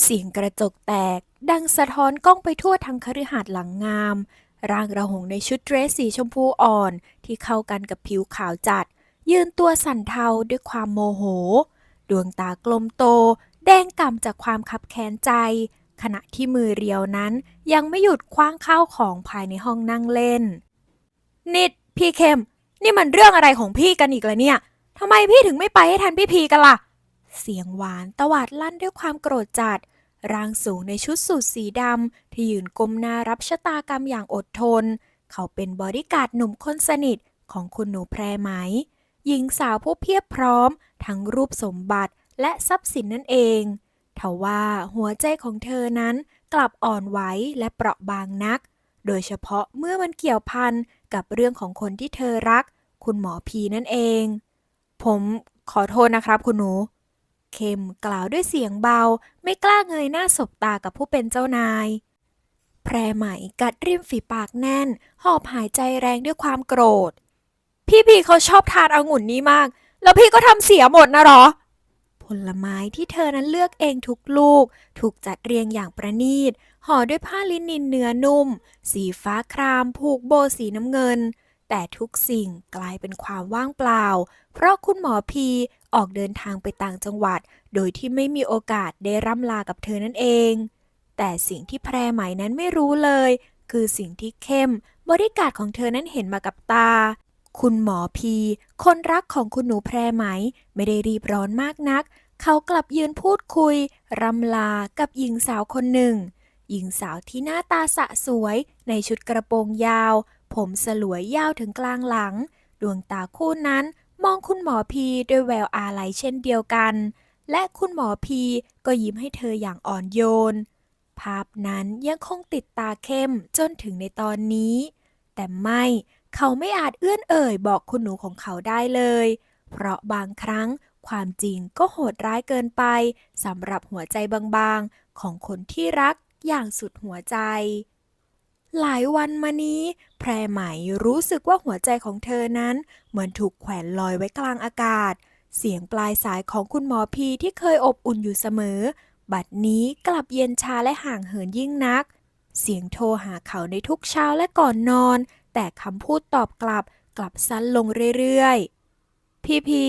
เสียงกระจกแตก ดังสะท้อนกล้องไปทั่วทั้งคฤหาสน์หลังงาม ร่างระหงในชุดเดรสสีชมพูอ่อนที่เข้ากันกับผิวขาวจัด ยืนตัวสั่นเทาด้วยความโมโห ดวงตากลมโต แดงก่ำจากความคับแค้นใจ ขณะที่มือเรียวนั้นยังไม่หยุดคว้างข้าวของภายในห้องนั่งเล่น นิด พี่เข้มนี่มันเรื่องอะไรของพี่กันอีกละเนี่ยทำไมพี่ถึงไม่ไปให้ทันพี่พีกันล่ะ เสียงหวานตวาดลั่นด้วยความโกรธจัด ร่างสูงในชุดสูทสีดำที่ยืนก้มหน้ารับชะตากรรมอย่างอดทน เขาเป็นบอดี้การ์ดหนุ่มคนสนิทของคุณหนูแพรไหม หญิงสาวผู้เพียบพร้อม ทั้งรูปสมบัติและทรัพย์สินนั่นเองทว่าหัวใจของเธอนั้นกลับอ่อนไหวและเปราะบางนัก โดยเฉพาะเมื่อมันเกี่ยวพันกับเรื่องของคนที่เธอรัก คุณหมอพีนั่นเอง ผมขอโทษนะครับคุณหนู เข้มกล่าวด้วยเสียงเบา ไม่กล้าเงยหน้าสบตากับผู้เป็นเจ้านาย แพรไหมกัดริมฝีปากแน่น หอบหายใจแรงด้วยความโกรธ พี่พีเขาชอบทานองุ่นนี้มาก แล้วพี่ก็ทำเสียหมดนะหรอ ผลไม้ที่เธอนั้นเลือกเองทุกลูก ถูกจัดเรียงอย่างประณีตห่อด้วยผ้าลินินเนื้อนุ่ม สีฟ้าครามผูกโบสีน้ำเงินแต่ทุกสิ่งกลายเป็นความว่างเปล่า เพราะคุณหมอพี ออกเดินทางไปต่างจังหวัด โดยที่ไม่มีโอกาสได้ร่ำลากับเธอนั่นเอง แต่สิ่งที่แพรไหมนั้นไม่รู้เลย คือสิ่งที่เข้ม บริการของเธอนั้นเห็นมากับตา คุณหมอพี คนรักของคุณหนูแพรไหม ไม่ได้รีบร้อนมากนัก เขากลับยืนพูดคุยรำลากับหญิงสาวคนหนึ่ง หญิงสาวที่หน้าตาสะสวยในชุดกระโปรงยาว ผมสลวยยาวถึงกลางหลัง ดวงตาคู่นั้น มองคุณหมอพีด้วยแววอาลัยเช่นเดียวกัน และคุณหมอพีก็ยิ้มให้เธออย่างอ่อนโยน ภาพนั้นยังคงติดตาเข้มจนถึงในตอนนี้ แต่ไม่เขาไม่อาจเอื้อนเอ่ยบอกคุณหนูของเขาได้เลย เพราะบางครั้งความจริงก็โหดร้ายเกินไปสำหรับหัวใจบางๆ ของคนที่รักอย่างสุดหัวใจ หลายวันมานี้แพรไหมรู้สึกว่าหัวใจของเธอนั้น เหมือนถูกแขวนลอยไว้กลางอากาศ เสียงปลายสายของคุณหมอพีที่เคยอบอุ่นอยู่เสมอ บัดนี้กลับเย็นชาและห่างเหินยิ่งนัก เสียงโทรหาเขาในทุกเช้าและก่อนนอน แต่คำพูดตอบกลับกลับสั้นลงเรื่อยๆ พี่พี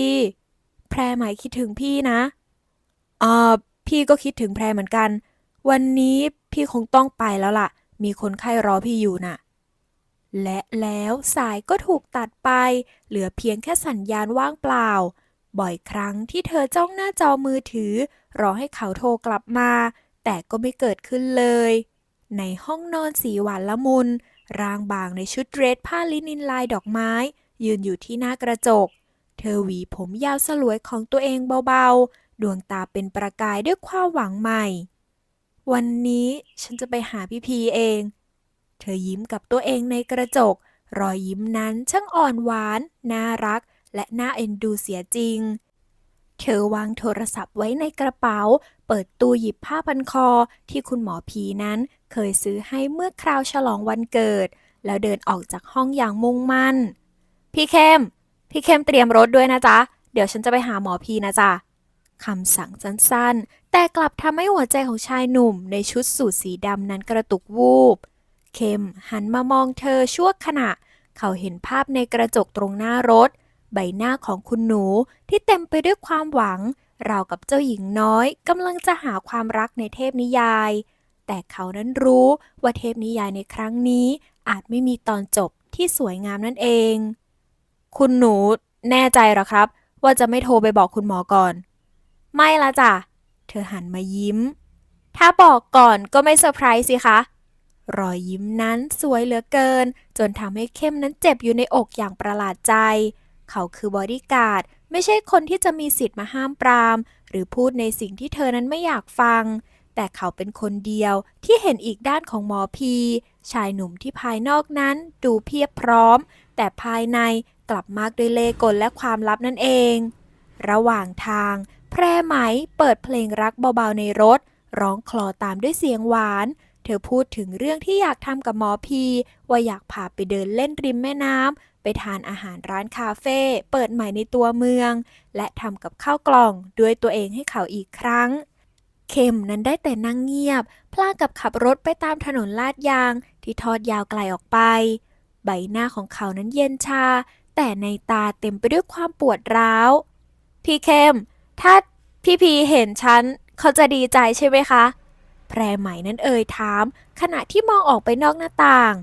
แพรไหมคิดถึงพี่นะอ่าพี่ก็คิดถึงแพรเหมือนกัน วันนี้พี่คงต้องไปแล้วล่ะ มีคนไข้รอพี่อยู่น่ะ และแล้วสายก็ถูกตัดไป เหลือเพียงแค่สัญญาณว่างเปล่า บ่อยครั้งที่เธอจ้องหน้าจอมือถือ รอให้เขาโทรกลับมา แต่ก็ไม่เกิดขึ้นเลย ในห้องนอนสีหวานละมุน ร่างบางในชุดเดรสผ้าลินินลายดอกไม้ ยืนอยู่ที่หน้ากระจก เธอหวีผมยาวสลวยของตัวเองเบาๆ ดวงตาเป็นประกายด้วยความหวังใหม่ วันนี้ฉันจะไปหาพี่พีเอง เธอยิ้มกับตัวเองในกระจก รอยยิ้มนั้นช่างอ่อนหวาน น่ารัก และน่าเอ็นดูเสียจริง เธอวางโทรศัพท์ไว้ในกระเป๋า เปิดตู้หยิบผ้าพันคอที่คุณหมอพีนั้นเคยซื้อให้เมื่อคราวฉลองวันเกิด แล้วเดินออกจากห้องอย่างมุ่งมั่น พี่เข้ม พี่เข้มเตรียมรถด้วยนะจ๊ะ เดี๋ยวฉันจะไปหาหมอพีนะจ๊ะคำสั่งสั้นๆ แต่กลับทำให้หัวใจของชายหนุ่มในชุดสูทสีดำนั้นกระตุกวูบ เขมหันมามองเธอชั่วขณะ เขาเห็นภาพในกระจกตรงหน้ารถ ใบหน้าของคุณหนูที่เต็มไปด้วยความหวัง ราวกับเจ้าหญิงน้อยกำลังจะหาความรักในเทพนิยาย แต่เขานั้นรู้ว่าเทพนิยายในครั้งนี้ อาจไม่มีตอนจบที่สวยงามนั่นเอง คุณหนูแน่ใจหรอครับ ว่าจะไม่โทรไปบอกคุณหมอก่อน ไม่ละจ้ะ เธอหันมายิ้ม ถ้าบอกก่อนก็ไม่เซอร์ไพรส์สิคะ รอยยิ้มนั้นสวยเหลือเกิน จนทำให้เข้มนั้นเจ็บอยู่ในอกอย่างประหลาดใจ เขาคือบอดี้การ์ดไม่ใช่คนที่จะมีสิทธิ์มาห้ามปราม หรือพูดในสิ่งที่เธอนั้นไม่อยากฟัง แต่เขาเป็นคนเดียวที่เห็นอีกด้านของหมอพี ชายหนุ่มที่ภายนอกนั้นดูเพียบพร้อม แต่ภายในกลับมากด้วยเล่ห์กลและความลับนั่นเอง ระหว่างทาง แพรไหมเปิดเพลงรักเบาๆในรถ ร้องคลอตามด้วยเสียงหวาน ธอพูดถึงเรื่องที่อยากทำกับหมอพี ว่าอยากพาไปเดินเล่นริมแม่น้ำ ไปทานอาหารร้านคาเฟ่เปิดใหม่ในตัวเมือง และทำกับข้าวกล่องด้วยตัวเองให้เขาอีกครั้ง เข้มนั้นได้แต่นั่งเงียบ พลางกับขับรถไปตามถนนลาดยางที่ทอดยาวไกลออกไป ใบหน้าของเขานั้นเย็นชา แต่ในตาเต็มไปด้วยความปวดร้าว พี่เข้มถ้าพี่พีเห็นฉันเขาจะดีใจใช่ไหมคะ แพรไหมนั้นเอ่ยถาม ขณะที่มองออกไปนอกหน้าต่าง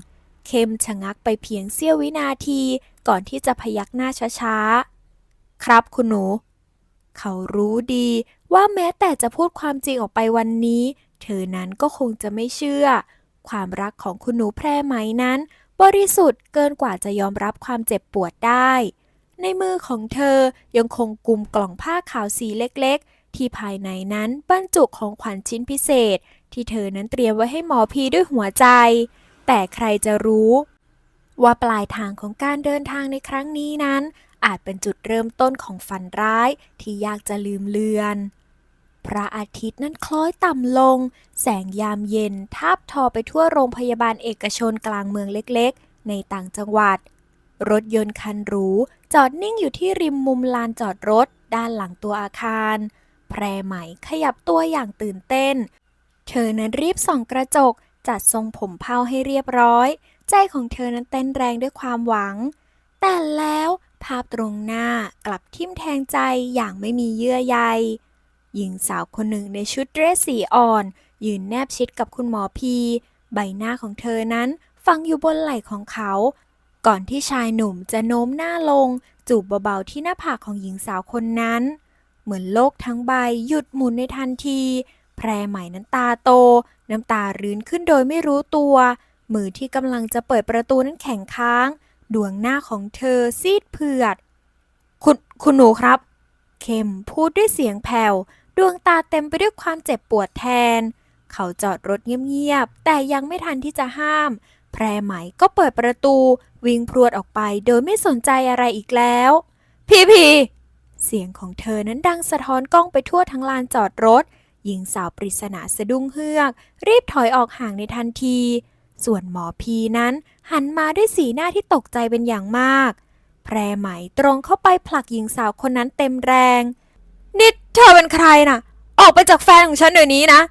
เข้มชะงักไปเพียงเสี้ยววินาทีก่อนที่จะพยักหน้าช้าๆ ครับคุณหนู เขารู้ดีว่าแม้แต่จะพูดความจริงออกไปวันนี้ เธอนั้นก็คงจะไม่เชื่อ ความรักของคุณหนูแพรไหมนั้น บริสุทธิ์เกินกว่าจะยอมรับความเจ็บปวดได้ ในมือของเธอยังคงกุมกล่องผ้าขาวสีเล็กๆ ที่ภายในนั้นบรรจุของขวัญชิ้นพิเศษ ที่เธอนั้นเตรียมไว้ให้หมอพีด้วยหัวใจ แต่ใครจะรู้ ว่าปลายทางของการเดินทางในครั้งนี้นั้น อาจเป็นจุดเริ่มต้นของฝันร้ายที่ยากจะลืมเลือน พระอาทิตย์นั้นคล้อยต่ำลง แสงยามเย็นทาบทอไปทั่วโรงพยาบาลเอกชนกลางเมืองเล็กๆ ในต่างจังหวัดรถยนต์คันหรู จอดนิ่งอยู่ที่ริมมุมลานจอดรถ ด้านหลังตัวอาคาร แพรไหมขยับตัวอย่างตื่นเต้น เธอนั้นรีบส่องกระจก จัดทรงผมเผาให้เรียบร้อย ใจของเธอนั้นเต้นแรงด้วยความหวัง แต่แล้วภาพตรงหน้ากลับทิ่มแทงใจอย่างไม่มีเยื่อใยหญิงสาวคนหนึ่งในชุดเดรสสีอ่อน ยืนแนบชิดกับคุณหมอพี ใบหน้าของเธอนั้นฝังอยู่บนไหล่ของเขา ก่อนที่ชายหนุ่มจะโน้มหน้าลง จูบเบาๆที่หน้าผากของหญิงสาวคนนั้น เหมือนโลกทั้งใบหยุดหมุนในทันที แพรไหม่นั้นตาโต น้ำตารื้นขึ้นโดยไม่รู้ตัว มือที่กำลังจะเปิดประตูนั้นแข็งค้าง ดวงหน้าของเธอซีดเผือด คุณคุณหนูครับ เข้มพูดด้วยเสียงแผ่ว ดวงตาเต็มไปด้วยความเจ็บปวดแทน เขาจอดรถเงียบๆ แต่ยังไม่ทันที่จะห้าม แพรไหมก็เปิดประตู วิ่งพรวดออกไปโดยไม่สนใจอะไรอีกแล้ว พี่พี เสียงของเธอนั้นดังสะท้อนกล้องไปทั่วทั้งลานจอดรถ หญิงสาวปริศนาสะดุ้งเฮือก รีบถอยออกห่างในทันที ส่วนหมอพีนั้นหันมาด้วยสีหน้าที่ตกใจเป็นอย่างมาก แพรไหมตรงเข้าไปผลักหญิงสาวคนนั้นเต็มแรง นิดเธอเป็นใครน่ะ ออกไปจากแฟนของฉันเดี๋ยวนี้นะ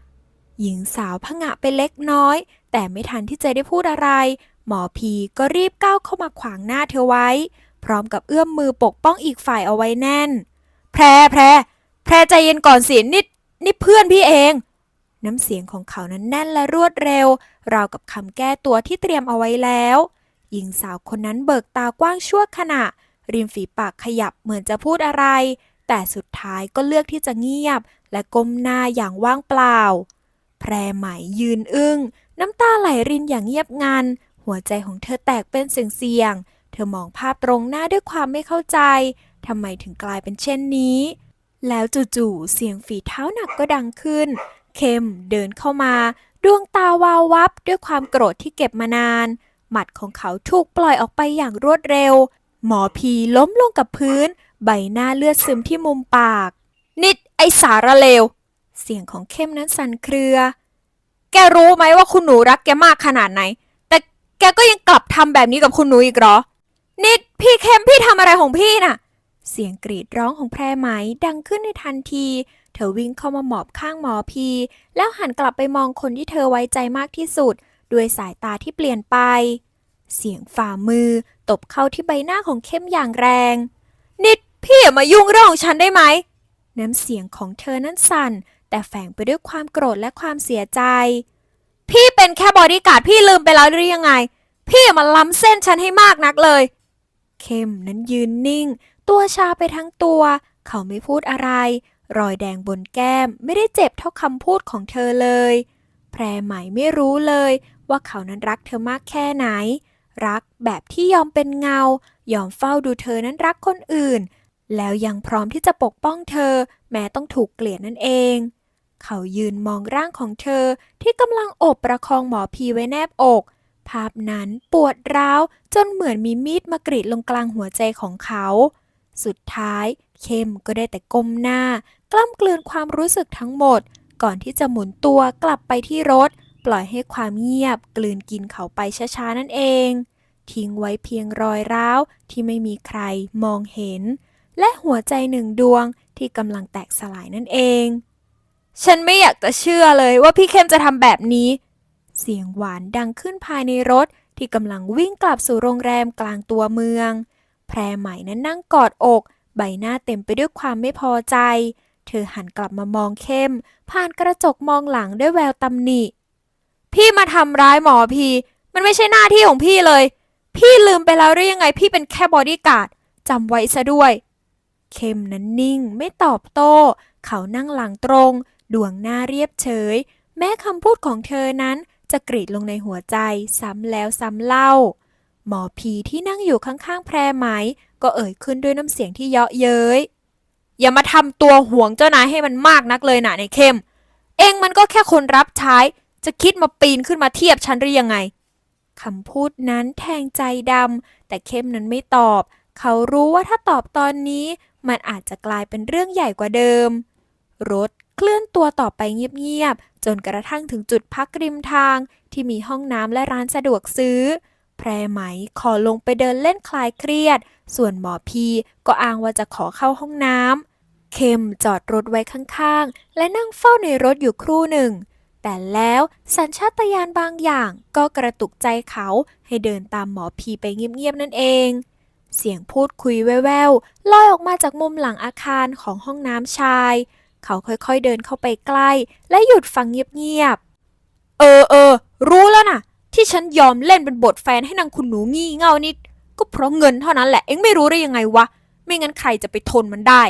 หญิงสาวผงะไปเล็กน้อย แต่ไม่ทันที่จะได้พูดอะไร หมอพีก็รีบก้าวเข้ามาขวางหน้าเธอไว้ พร้อมกับเอื้อมมือปกป้องอีกฝ่ายเอาไว้แน่น แพรแพรแพรใจเย็นก่อนสินิดนี่เพื่อนพี่เอง น้ำเสียงของเขานั้นแน่นและรวดเร็ว ราวกับคำแก้ตัวที่เตรียมเอาไว้แล้ว หญิงสาวคนนั้นเบิกตากว้างชั่วขณะ ริมฝีปากขยับเหมือนจะพูดอะไร แต่สุดท้ายก็เลือกที่จะเงียบ และก้มหน้าอย่างว่างเปล่า แพรไหมยืนอึง้ง น้ำตาไหลรินอย่างเงียบงัน หัวใจของเธอแตกเป็นเสียงๆ เธอมองภาพตรงหน้าด้วยความไม่เข้าใจ ทำไมถึงกลายเป็นเช่นนี้ แล้วจู่ๆ เสียงฝีเท้าหนักก็ดังขึ้นเข้มเดินเข้ามา ดวงตาวาววับด้วยความโกรธที่เก็บมานาน หมัดของเขาถูกปล่อยออกไปอย่างรวดเร็ว หมอพีล้มลงกับพื้น ใบหน้าเลือดซึมที่มุมปาก นิดไอสารเลว เสียงของเข้มนั้นสั่นเครือ แกรู้ไหมว่าคุณหนูรักแกมากขนาดไหน แต่แกก็ยังกลับทำแบบนี้กับคุณหนูอีกเหรอ นิดพี่เข้มพี่ทำอะไรของพี่น่ะ เสียงกรีดร้องของแพรไหมดังขึ้นในทันที เธอวิ่งเข้ามาหมอบข้างหมอพี แล้วหันกลับไปมองคนที่เธอไว้ใจมากที่สุด ด้วยสายตาที่เปลี่ยนไป เสียงฝ่ามือ ตบเข้าที่ใบหน้าของเข้มอย่างแรง นิดพี่อย่ามายุ่งเรื่องของฉันได้ไหมน้ำเสียงของเธอนั้นสั่น แต่แฝงไปด้วยความโกรธและความเสียใจ พี่เป็นแค่บอดี้การ์ดพี่ลืมไปแล้วหรือยังไง พี่อย่ามาล้ำเส้นฉันให้มากนักเลย เข้มนั้นยืนนิ่ง ตัวชาไปทั้งตัว เขาไม่พูดอะไร รอยแดงบนแก้มไม่ได้เจ็บเท่าคำพูดของเธอเลย แพรไหมไม่รู้เลย ว่าเขานั้นรักเธอมากแค่ไหน รักแบบที่ยอมเป็นเงา ยอมเฝ้าดูเธอนั้นรักคนอื่น แล้วยังพร้อมที่จะปกป้องเธอ แม้ต้องถูกเกลียดนั่นเองเขายืนมองร่างของเธอที่กำลังโอบประคองหมอพีไว้แนบอก ภาพนั้นปวดร้าวจนเหมือนมีมีดมากรีดลงกลางหัวใจของเขา สุดท้ายเข้มก็ได้แต่ก้มหน้า กล้ำกลืนความรู้สึกทั้งหมด ก่อนที่จะหมุนตัวกลับไปที่รถ ปล่อยให้ความเงียบ กลืนกินเขาไปช้าๆนั่นเอง ทิ้งไว้เพียงรอยร้าวที่ไม่มีใครมองเห็น และหัวใจหนึ่งดวงที่กำลังแตกสลายนั่นเอง ฉันไม่อยากจะเชื่อเลยว่าพี่เข้มจะทำแบบนี้ เสียงหวานดังขึ้นภายในรถที่กำลังวิ่งกลับสู่โรงแรมกลางตัวเมือง แพรใหม่นั้นนั่งกอดอก ใบหน้าเต็มไปด้วยความไม่พอใจ เธอหันกลับมามองเข้ม ผ่านกระจกมองหลังด้วยแววตำหนิ พี่มาทำร้ายหมอพี มันไม่ใช่หน้าที่ของพี่เลย พี่ลืมไปแล้วหรือยังไง พี่เป็นแค่บอดี้การ์ดจำไว้ซะด้วย เข้มนั้นนิ่งไม่ตอบโต้ เขานั่งหลังตรง ดวงหน้าเรียบเฉย แม้คำพูดของเธอนั้น จะกรีดลงในหัวใจซ้ำแล้วซ้ำเล่า หมอผีที่นั่งอยู่ข้างๆแพรไหม ก็เอ่ยขึ้นด้วยน้ำเสียงที่เยาะเย้ย อย่ามาทำตัวห่วงเจ้านายให้มันมากนักเลยนะในเข้ม เองมันก็แค่คนรับใช้ จะคิดมาปีนขึ้นมาเทียบฉันหรือยังไงคำพูดนั้นแทงใจดำแต่เข้มนั้นไม่ตอบ เขารู้ว่าถ้าตอบตอนนี้ มันอาจจะกลายเป็นเรื่องใหญ่กว่าเดิม รถเคลื่อนตัวต่อไปเงียบๆ จนกระทั่งถึงจุดพักริมทางที่มีห้องน้ำและร้านสะดวกซื้อ แพรไหมขอลงไปเดินเล่นคลายเครียด ส่วนหมอพีก็อ้างว่าจะขอเข้าห้องน้ำเข้มจอดรถไว้ข้างๆ และนั่งเฝ้าในรถอยู่ครู่หนึ่ง แต่แล้วสัญชาตญาณบางอย่างก็กระตุกใจเขาให้เดินตามหมอพีไปเงียบๆนั่นเองเสียงพูดคุยแว่วๆลอยออกมาจากมุมหลังอาคารของห้องน้ำชาย เขาค่อยๆเดินเข้าไปใกล้ และหยุดฟังเงียบๆ เออเออ รู้แล้วนะที่ฉันยอมเล่นเป็นบทแฟนให้นางคุณหนูงี่เง่านี่ก็เพราะเงินเท่านั้นแหละ เอ็งไม่รู้ได้ยังไงวะ ไม่งั้นใครจะไปทนมันได้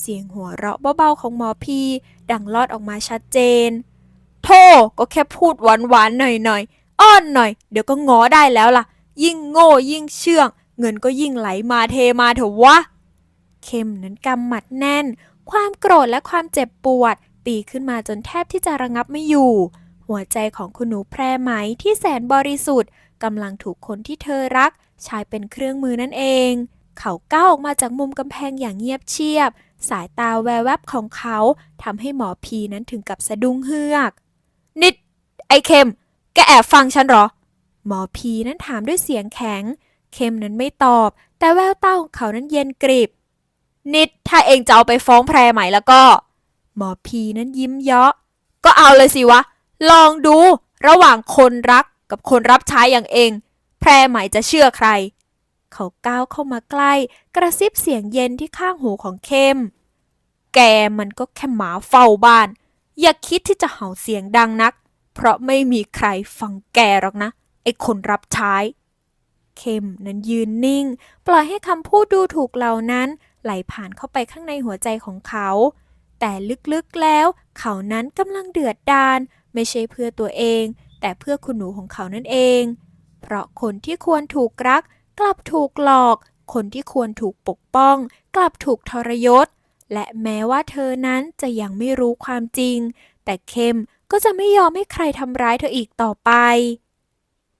เสียงหัวเราะเบาๆของหมอพีดังลอดออกมาชัดเจน โธ่ก็แค่พูดหวานๆหน่อยๆ อ้อนหน่อย เดี๋ยวก็ง้อได้แล้วล่ะ ยิ่งโง่ยิ่งเชื่อง เงินก็ยิ่งไหลมาเทมาเถอะวะ เข้มนั้นกำหมัดแน่น ความโกรธและความเจ็บปวด ตีขึ้นมาจนแทบที่จะระงับไม่อยู่ หัวใจของคุณหนูแพรไหมที่แสนบริสุทธิ์กำลังถูกคนที่เธอรัก ใช้เป็นเครื่องมือนั่นเอง เขาก้าวออกมาจากมุมกำแพงอย่างเงียบเชียบ สายตาแววแวบของเขาทำให้หมอพีนั้นถึงกับสะดุ้งเฮือก นิด ไอเคมแกแอบฟังฉันหรอ หมอพีนั้นถามด้วยเสียงแข็งเข้มนั้นไม่ตอบ แต่แววตาของเขานั้นเย็นกริบ นิดถ้าเองจะเอาไปฟ้องแพรใหม่แล้วก็ หมอพีนั้นยิ้มเยาะ ก็เอาเลยสิวะ ลองดูระหว่างคนรักกับคนรับใช้อย่างเอง แพรใหม่จะเชื่อใคร เขาก้าวเข้ามาใกล้ กระซิบเสียงเย็นที่ข้างหูของเข้ม แกมันก็แค่หมาเฝ้าบ้าน อย่าคิดที่จะเห่าเสียงดังนัก เพราะไม่มีใครฟังแกหรอกนะ ไอ้คนรับใช้เข้มนั้นยืนนิ่ง ปล่อยให้คำพูดดูถูกเหล่านั้น ไหลผ่านเข้าไปข้างในหัวใจของเขา แต่ลึกๆแล้ว เขานั้นกำลังเดือดดาลไม่ใช่เพื่อตัวเอง แต่เพื่อคุณหนูของเขานั่นเอง เพราะคนที่ควรถูกรัก กลับถูกหลอก คนที่ควรถูกปกป้อง กลับถูกทรยศ และแม้ว่าเธอนั้นจะยังไม่รู้ความจริง แต่เข้มก็จะไม่ยอมให้ใครทำร้ายเธออีกต่อไป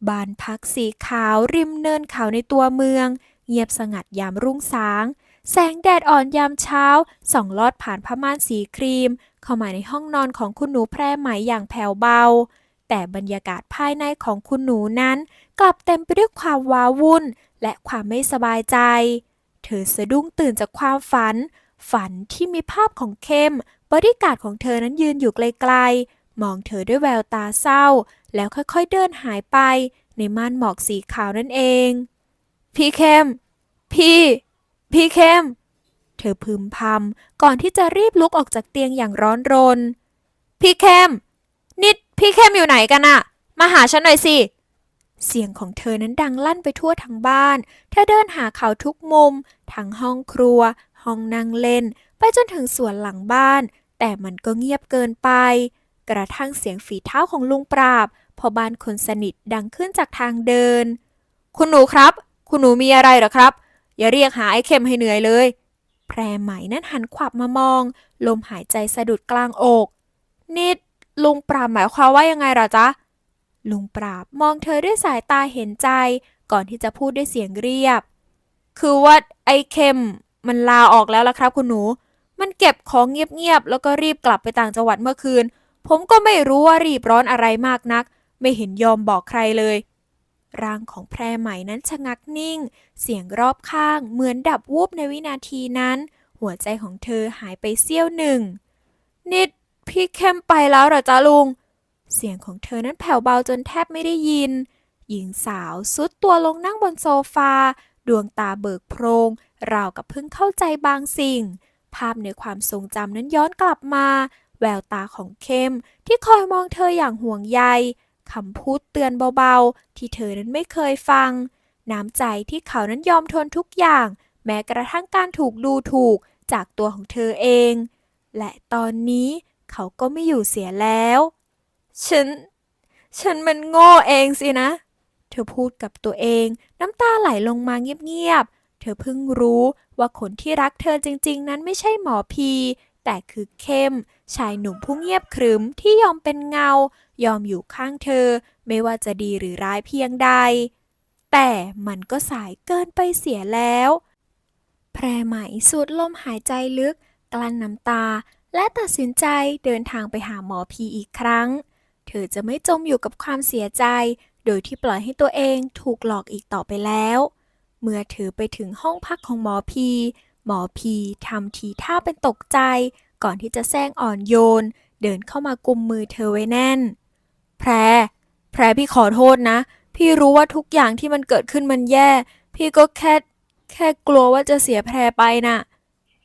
บ้านพักสีขาวริมเนินเขาในตัวเมือง เงียบสงัดยามรุ่งสาง แสงแดดอ่อนยามเช้าส่องลอดผ่านผ้าม่านสีครีม เข้ามาในห้องนอนของคุณหนูแพรไหมอย่างแผ่วเบา แต่บรรยากาศภายในของคุณหนูนั้น กลับเต็มไปด้วยความว้าวุ่น และความไม่สบายใจ เธอสะดุ้งตื่นจากความฝัน ฝันที่มีภาพของเข้ม บริการของเธอนั้นยืนอยู่ไกลๆ มองเธอด้วยแววตาเศร้า แล้วค่อยๆเดินหายไป ในม่านหมอกสีขาวนั่นเอง พี่เข้ม พี่ พี่เข้ม เธอพึมพำก่อนที่จะรีบลุกออกจากเตียงอย่างร้อนรน พี่เข้ม นิดพี่เข้มอยู่ไหนกันอะมาหาฉันหน่อยสิ เสียงของเธอนั้นดังลั่นไปทั่วทั้งบ้าน เธอเดินหาเขาทุกมุม ทั้งห้องครัว ห้องนั่งเล่น ไปจนถึงสวนหลังบ้าน แต่มันก็เงียบเกินไป กระทั่งเสียงฝีเท้าของลุงปราบพอบ้านคนสนิทดังขึ้นจากทางเดิน คุณหนูครับ คุณหนูมีอะไรหรอครับ อย่าเรียกหาไอ้เข็มให้เหนื่อยเลย แพรไหมนั้นหันขวับมามอง ลมหายใจสะดุดกลางอกนิดลุงปราบหมายความว่ายังไงหรอจ๊ะ ลุงปราบมองเธอด้วยสายตาเห็นใจ ก่อนที่จะพูดด้วยเสียงเรียบ คือว่าไอ้เข็มมันลาออกแล้วล่ะครับคุณหนู มันเก็บของเงียบๆแล้วก็รีบกลับไปต่างจังหวัดเมื่อคืน ผมก็ไม่รู้ว่ารีบร้อนอะไรมากนัก ไม่เห็นยอมบอกใครเลย ร่างของแพรใหม่นั้นชะงักนิ่ง เสียงรอบข้างเหมือนดับวูบในวินาทีนั้น หัวใจของเธอหายไปเสี้ยวหนึ่ง นิด พี่เข้มไปแล้วเหรอจ๊ะลุง เสียงของเธอนั้นแผ่วเบาจนแทบไม่ได้ยิน หญิงสาวซุดตัวลงนั่งบนโซฟา ดวงตาเบิกโพรง ราวกับเพิ่งเข้าใจบางสิ่ง ภาพในความทรงจำนั้นย้อนกลับมา แววตาของเข้มที่คอยมองเธออย่างห่วงใย คำพูดเตือนเบาๆ ที่เธอนั้นไม่เคยฟัง น้ำใจที่เขานั้นยอมทนทุกอย่าง แม้กระทั่งการถูกดูถูกจากตัวของเธอเอง และตอนนี้เขาก็ไม่อยู่เสียแล้ว ฉัน ฉันมันโง่เองสินะ เธอพูดกับตัวเอง น้ำตาไหลลงมาเงียบๆ เธอเพิ่งรู้ว่าคนที่รักเธอจริง ๆ นั้นไม่ใช่หมอพี แต่คือเข้ม ชายหนุ่มผู้เงียบขรึมที่ยอมเป็นเงา ยอมอยู่ข้างเธอ ไม่ว่าจะดีหรือร้ายเพียงใด แต่มันก็สายเกินไปเสียแล้ว แพรไหมสูดลมหายใจลึก กลั้นน้ำตา และตัดสินใจเดินทางไปหาหมอพีอีกครั้ง เธอจะไม่จมอยู่กับความเสียใจ โดยที่ปล่อยให้ตัวเองถูกหลอกอีกต่อไปแล้ว เมื่อเธอไปถึงห้องพักของหมอพีหมอพีทำทีท่าเป็นตกใจ ก่อนที่จะแซงอ่อนโยน เดินเข้ามากุมมือเธอไว้แน่น พร แพรพี่ขอโทษนะ พี่รู้ว่าทุกอย่างที่มันเกิดขึ้นมันแย่ พี่ก็แค่แค่กลัวว่าจะเสียแพรไปน่ะ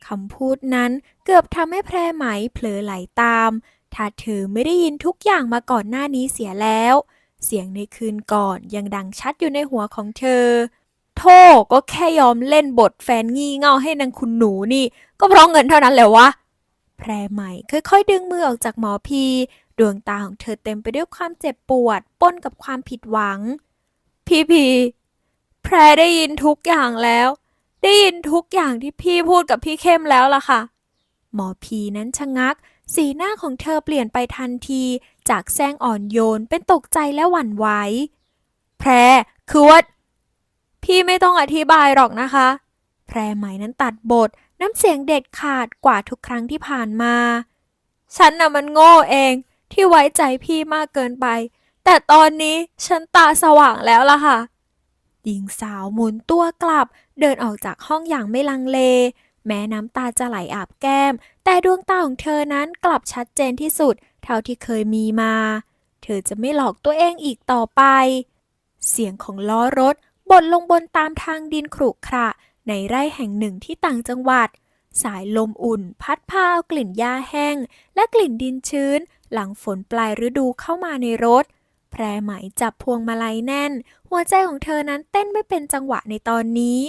คำพูดนั้นเกือบทำให้แพรไหมเผลอไหลตาม ถ้าเธอไม่ได้ยินทุกอย่างมาก่อนหน้านี้เสียแล้ว เสียงในคืนก่อนยังดังชัดอยู่ในหัวของเธอ โธ่ก็แค่ยอมเล่นบทแฟนงี่เง่าให้นางคุณหนูนี่ ก็เพราะเงินเท่านั้นแหละวะ แพรใหม่ค่อยๆดึงมือออกจากหมอพี ดวงตาของเธอเต็มไปด้วยความเจ็บปวดปนกับความผิดหวัง พี่พีแพรได้ยินทุกอย่างแล้ว ได้ยินทุกอย่างที่พี่พูดกับพี่เข้มแล้วล่ะค่ะ หมอพีนั้นชะงัก สีหน้าของเธอเปลี่ยนไปทันที จากแซงอ่อนโยนเป็นตกใจและหวั่นไหวแพรคือว่าพี่ไม่ต้องอธิบายหรอกนะคะ แพรไหมนั้นตัดบท น้ำเสียงเด็ดขาดกว่าทุกครั้งที่ผ่านมา ฉันน่ะมันโง่เอง ที่ไว้ใจพี่มากเกินไป แต่ตอนนี้ฉันตาสว่างแล้วล่ะค่ะ หญิงสาวหมุนตัวกลับ เดินออกจากห้องอย่างไม่ลังเล แม้น้ำตาจะไหลอาบแก้ม แต่ดวงตาของเธอนั้นกลับชัดเจนที่สุด เท่าที่เคยมีมา เธอจะไม่หลอกตัวเองอีกต่อไป เสียงของล้อรถบดลงบนตามทางดินขรุขระ ในไร่แห่งหนึ่งที่ต่างจังหวัดสายลมอุ่น พัดพาเอากลิ่นหญ้าแห้ง และกลิ่นดินชื้น หลังฝนปลายฤดูเข้ามาในรถ แพรไหมจับพวงมาลัยแน่น หัวใจของเธอนั้นเต้นไม่เป็นจังหวะในตอนนี้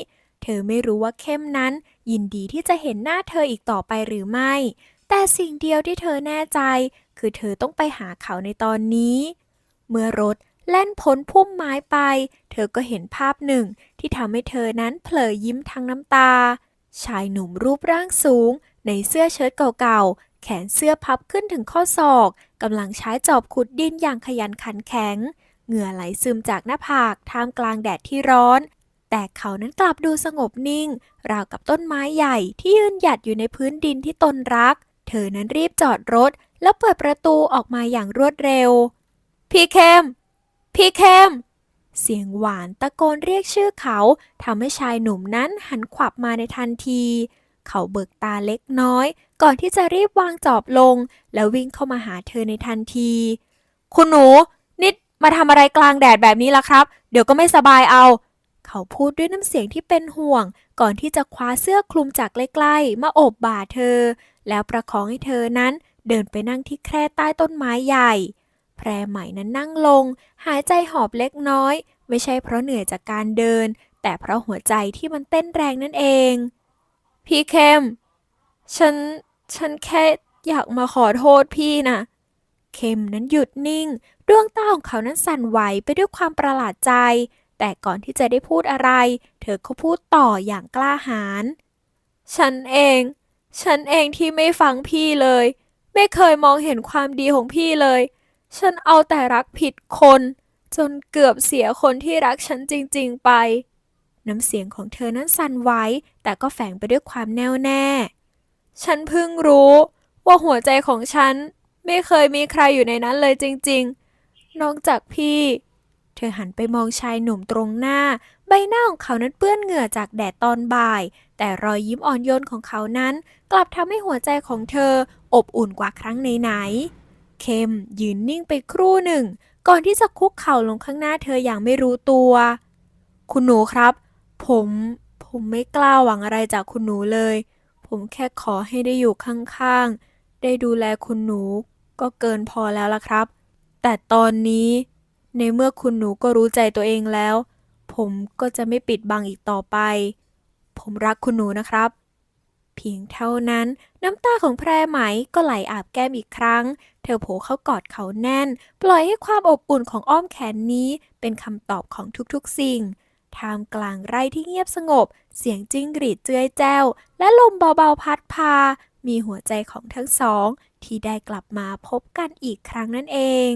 เธอไม่รู้ว่าเข้มนั้น ยินดีที่จะเห็นหน้าเธออีกต่อไปหรือไม่ แต่สิ่งเดียวที่เธอแน่ใจ คือเธอต้องไปหาเขาในตอนนี้ เมื่อรถแล่นพ้นพุ่มไม้ไป เธอก็เห็นภาพหนึ่งที่ทำให้เธอนั้นเผลอยิ้มทั้งน้ำตา ชายหนุ่มรูปร่างสูง ในเสื้อเชิ้ตเก่า แขนเสื้อพับขึ้นถึงข้อศอกกำลังใช้จอบขุดดินอย่างขยันขันแข็ง เหงื่อไหลซึมจากหน้าผากท่ามกลางแดดที่ร้อน แต่เขานั้นกลับดูสงบนิ่ง ราวกับต้นไม้ใหญ่ที่ยืนหยัดอยู่ในพื้นดินที่ตนรัก เธอนั้นรีบจอดรถ แล้วเปิดประตูออกมาอย่างรวดเร็ว พี่เข้มพี่เข้มเสียงหวานตะโกนเรียกชื่อเขาทำให้ชายหนุ่มนั้นหันขวับมาในทันที เขาเบิกตาเล็กน้อย ก่อนที่จะรีบวางจอบลง แล้ววิ่งเข้ามาหาเธอในทันที คุณหนู นิดมาทำอะไรกลางแดดแบบนี้ล่ะครับ เดี๋ยวก็ไม่สบายเอา เขาพูดด้วยน้ำเสียงที่เป็นห่วง ก่อนที่จะคว้าเสื้อคลุมจากใกล้ๆมาโอบบ่าเธอ แล้วประคองให้เธอนั้นเดินไปนั่งที่แคร่ใต้ต้นไม้ใหญ่ แพรใหม่นั้นนั่งลง หายใจหอบเล็กน้อย ไม่ใช่เพราะเหนื่อยจากการเดิน แต่เพราะหัวใจที่มันเต้นแรงนั่นเอง พี่เข้ม ฉัน ฉันแค่อยากมาขอโทษพี่นะ เข้มนั้นหยุดนิ่ง ดวงตาของเขานั้นสั่นไหวไปด้วยความประหลาดใจ แต่ก่อนที่จะได้พูดอะไร เธอก็พูดต่ออย่างกล้าหาญ ฉันเอง ฉันเองที่ไม่ฟังพี่เลย ไม่เคยมองเห็นความดีของพี่เลย ฉันเอาแต่รักผิดคน จนเกือบเสียคนที่รักฉันจริง ๆ ไป น้ำเสียงของเธอนั้นสั่นไหวแต่ก็แฝงไปด้วยความแน่วแน่ ฉันเพิ่งรู้ ว่าหัวใจของฉัน ไม่เคยมีใครอยู่ในนั้นเลยจริง ๆ นอกจากพี่ เธอหันไปมองชายหนุ่มตรงหน้า ใบหน้าของเขานั้นเปื้อนเหงื่อจากแดดตอนบ่าย แต่รอยยิ้มอ่อนโยนของเขานั้น กลับทำให้หัวใจของเธออบอุ่นกว่าครั้งไหนๆเคมยืนนิ่งไปครู่หนึ่ง ก่อนที่จะคุกเข่าลงข้างหน้าเธออย่างไม่รู้ตัว คุณหนูครับ ผม ผมไม่กล้าหวังอะไรจากคุณหนูเลย ผมแค่ขอให้ได้อยู่ข้างๆ ได้ดูแลคุณหนูก็เกินพอแล้วล่ะครับ แต่ตอนนี้ ในเมื่อคุณหนูก็รู้ใจตัวเองแล้ว ผมก็จะไม่ปิดบังอีกต่อไป ผมรักคุณหนูนะครับ เพียงเท่านั้นน้ำตาของแพรไหมก็ไหลอาบแก้มอีกครั้ง เธอโผล่เข้ากอดเขาแน่น ปล่อยให้ความอบอุ่นของอ้อมแขนนี้เป็นคำตอบของทุกๆสิ่ง ท่ามกลางไร่ที่เงียบสงบ เสียงจิ้งกรีดเจือยแจ้ว และลมเบาๆพัดพา มีหัวใจของทั้งสอง ที่ได้กลับมาพบกันอีกครั้งนั่นเอง